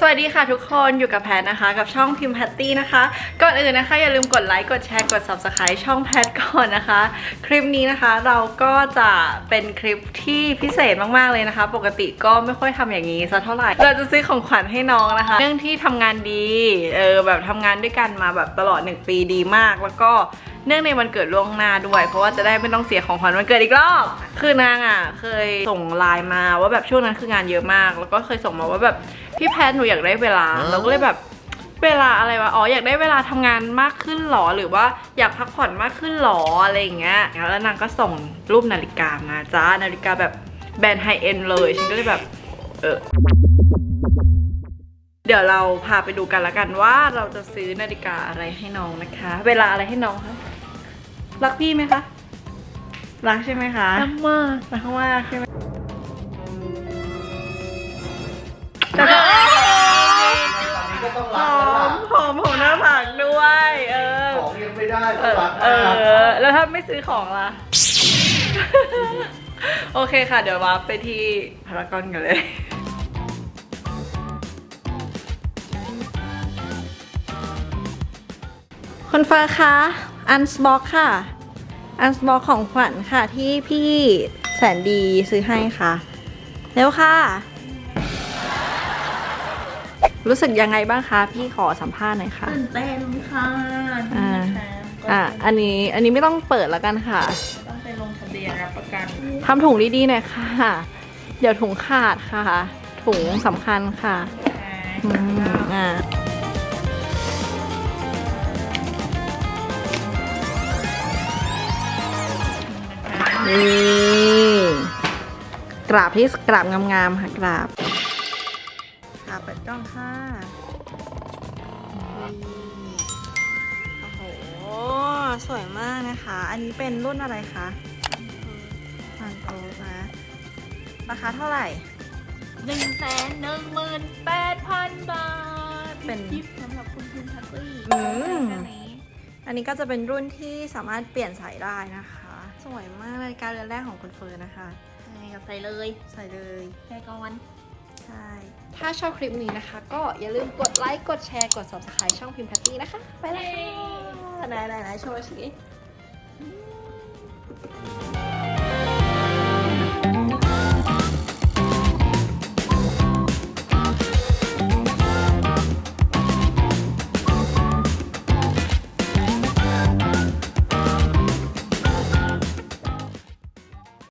สวัสดีค่ะทุกคนอยู่กับแพทนะคะ กับช่องพิมพ์แพตตี้นะคะก่อนอื่นนะคะอย่าลืมกดไลค์กดแชร์กด subscribe ช่องแพทก่อนนะคะ คลิปนี้นะคะเราก็จะเป็นคลิปที่พิเศษมากๆเลยนะคะ ปกติก็ไม่ค่อยทำอย่างนี้สักเท่าไหร่เราจะซื้อของขวัญให้น้องนะคะ เรื่องที่ทำงานดีเออแบบทำงานด้วยกันมาแบบตลอด 1 ปีดีมาก แล้วก็เนื่องในวันเกิดล่วงหน้าด้วย เพราะว่าจะได้ไม่ต้องเสียของขวัญวันเกิดอีกรอบคือนางอะเคยส่งไลน์มาว่าแบบช่วงนั้นคืองานเยอะมาก แล้วก็เคยส่งมาว่าแบบ พี่แพทหนูอยากได้เวลาเราก็เลยแบบเวลาอะไรวะ อ๋ออยากได้เวลาทำงานมากขึ้นหรอ หรือว่าอยากพักผ่อนมากขึ้นหรออะไรอย่างเงี้ย แล้วนางก็ส่งรูปนาฬิกามาจ้า นาฬิกาแบบแบรนด์ไฮเอ็นเลย ฉันก็เลยแบบ เออ เดี๋ยวเราพาไปดูกันละกันว่าเราจะซื้อนาฬิกาอะไรให้น้องนะคะ เวลาอะไรให้น้องคะ รักพี่ไหมคะ รักใช่ไหมคะ รักมาก รักมากใช่ไหม ตอนนี้ก็ต้องหรักอแล้วล่ะมหอมของหน้าผากด้วย เออ ของยังไม่ได้เอต้องอรักเอมากอแล้วถ้าไม่ซื้อของล่ะ โอเคค่ะ เดี๋ยววาร์ปไปที่พารากอนกันเลย คุณฟ้าคะอันสบ็อกค่ะ อันสบ็อกของขวัญค่ะที่พี่แสนดีซื้อให้ค่ะเร็วค่ะ รู้สึกยังไงบ้างคะ พี่ขอสัมภาษณ์หน่อยค่ะ ตื่นเต้นค่ะอ่านี่นะคะก็อะ อันนี้ อันนี้ไม่ต้องเปิดแล้วกันค่ะ ต้องไปลงทะเบียนรับประกันทำถุงดีๆหน่อยค่ะ เดี๋ยวถุงขาดค่ะ ถุงสำคัญค่ะอืมอ่านี่กราบที่กราบงามๆค่ะกราบค่ะเปิดกล้องค่ะนี่โอ้โห สวยมากนะคะ อันนี้เป็นรุ่นอะไรคะมันโตนะราคาเท่าไหร่หนึ่งแสนหนึ่งหมื่นแปดพันบาท เป็นทิปสำหรับคุณพิมพ์ทัตตี้อืมแค่นี้อันนี้ก็จะเป็นรุ่นที่สามารถเปลี่ยนสายได้นะคะ สวยมากนาฬิกาเรือนแรกของคุณเฟิร์นนะคะใช่กับใส่เลย ใส่เลยใส่ก่อน ใช่ ถ้าชอบคลิปนี้นะคะ ก็อย่าลืมกดไลค์ กดแชร์ กด subscribe ช่องพิมพ์แพตตี้นะคะ ไปเลยวค่ไหนไหนไหนโชว์สิ